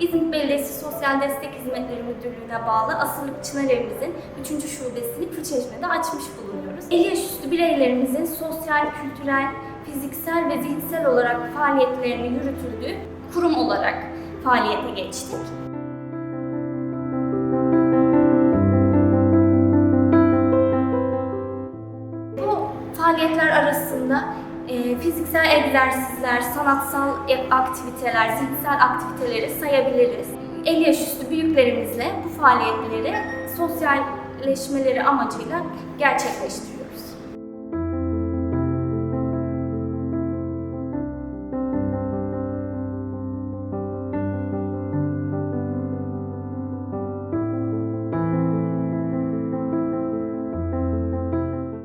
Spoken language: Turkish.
İzmit Belediyesi Sosyal Destek Hizmetleri Müdürlüğü'ne bağlı Asırlık Çınar Evimizin 3. şubesini Kırçeşme'de açmış bulunuyoruz. 50 yaş üstü bireylerimizin sosyal, kültürel, fiziksel ve zihinsel olarak faaliyetlerini yürütüldüğü kurum olarak faaliyete geçtik. Bu faaliyetler arasında e, fiziksel egzersizler, sanatsal e- aktiviteler, zihinsel aktiviteleri sayabiliriz. 50 yaş üstü büyüklerimizle bu faaliyetleri sosyalleşmeleri amacıyla gerçekleştiriyoruz.